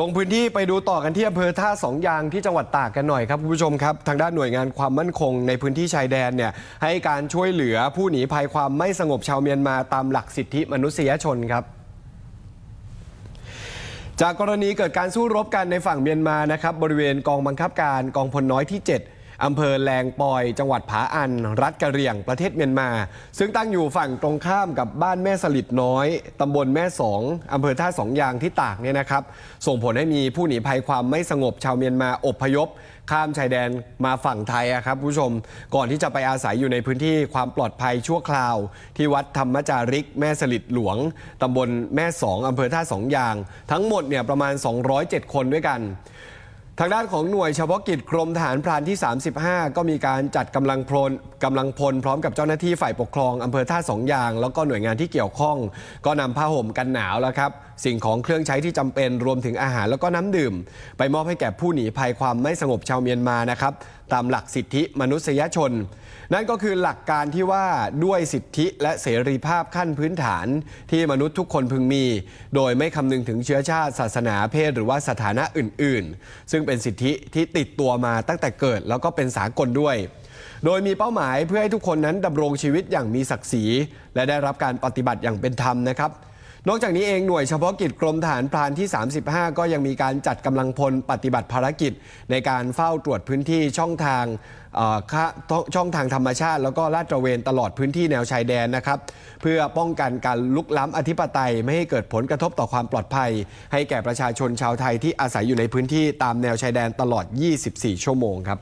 ลงพื้นที่ไปดูต่อกันที่อำเภอท่าสองยางที่จังหวัดตากกันหน่อยครับคุณผู้ชมครับ ทางด้านหน่วยงานความมั่นคงในพื้นที่ชายแดนเนี่ยให้การช่วยเหลือผู้หนีภัยความไม่สงบชาวเมียนมาตามหลักสิทธิมนุษยชนครับจากกรณีเกิดการสู้รบกันในฝั่งเมียนมานะครับบริเวณกองบังคับการกองพลน้อยที่ 7 อำเภอแลงปอย จังหวัดผาอัน รัฐกะเหรี่ยงประเทศเมียนมา ซึ่งตั้งอยู่ฝั่งตรงข้ามกับบ้านแม่สลิดน้อยตำบลแม่สองอำเภอท่าสองยางที่ตากเนี่ยนะครับ ส่งผลให้มีผู้หนีภัยความไม่สงบชาวเมียนมาอพยพ ข้ามชายแดนมาฝั่งไทยครับผู้ชมก่อนที่จะไปอาศัยอยู่ในพื้นที่ความปลอดภัยชั่วคราว ที่วัดธรรมจาริก แม่สลิดหลวงตำบลแม่สองอำเภอท่าสองยาง ทั้งหมดเนี่ยประมาณ 207 คนด้วยกัน ทางด้านของหน่วยเฉพาะกิจกรมทหารพรานที่ 35 ก็มีการจัดกำลังพลกำลังพลพร้อมกับเจ้าหน้าที่ฝ่ายปกครองอำเภอท่าสองยาง แล้วก็หน่วยงานที่เกี่ยวข้อง ก็นำผ้าห่มกันหนาวแล้วครับ สิ่งของเครื่องใช้ที่จำเป็นรวมถึงอาหารแล้วก็น้ำดื่ม ไปมอบให้แก่ผู้หนีภัยความไม่สงบชาวเมียนมานะครับ ตามหลักสิทธิมนุษยชน นั่นก็คือหลักการที่ว่าด้วยสิทธิและเสรีภาพขั้นพื้นฐานที่มนุษย์ทุกคนพึงมี โดยไม่คำนึงถึงเชื้อชาติ ศาสนาเพศหรือว่าสถานะอื่น ๆ ซึ่งเป็นสิทธิที่ติดตัวมาตั้งแต่เกิดแล้วก็เป็นสากลด้วยโดยมีเป้าหมายเพื่อให้ทุกคนนั้นดำรงชีวิตอย่างมีศักดิ์ศรี และได้รับการปฏิบัติอย่างเป็นธรรมนะครับ นอกจากนี้เองหน่วยเฉพาะกิจกรมทหารพรานที่ 35 ก็ยังมีการจัดกำลังพลปฏิบัติภารกิจ ในการเฝ้าตรวจพื้นที่ช่องทางช่องทางธรรมชาติ แล้วก็ลาดตระเวนตลอดพื้นที่แนวชายแดนนะครับ เพื่อป้องกันการลุกล้ำอธิปไตยไม่ให้เกิดผลกระทบต่อความปลอดภัย ให้แก่ประชาชนชาวไทยที่อาศัยอยู่ในพื้นที่ตามแนวชายแดนตลอด 24 ชั่วโมงครับ